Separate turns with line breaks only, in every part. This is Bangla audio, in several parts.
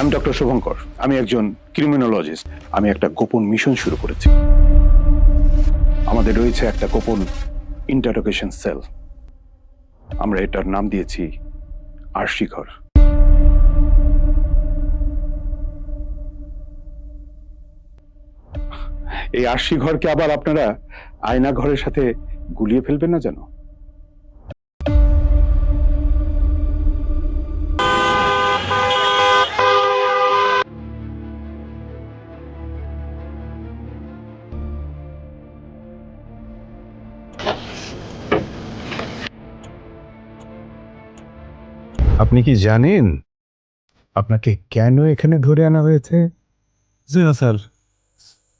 আমি ডক্টর শুভঙ্কর। আমি একজন ক্রিমিনোলজিস্ট। আমি একটা গোপন মিশন শুরু করেছি। আমাদের রয়েছে একটা গোপন ইন্টারোগেশন সেল আমরা এটার নাম দিয়েছি আরশিঘর। এই আরশি ঘরকে আবার আপনারা আয়না ঘরের সাথে গুলিয়ে ফেলবেন না যেন?
আপনি কি জানেন? আপনাকে কেন এখানে ধরে আনা হয়েছে?
জি না, স্যার।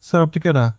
স্যার, আপনি কেনা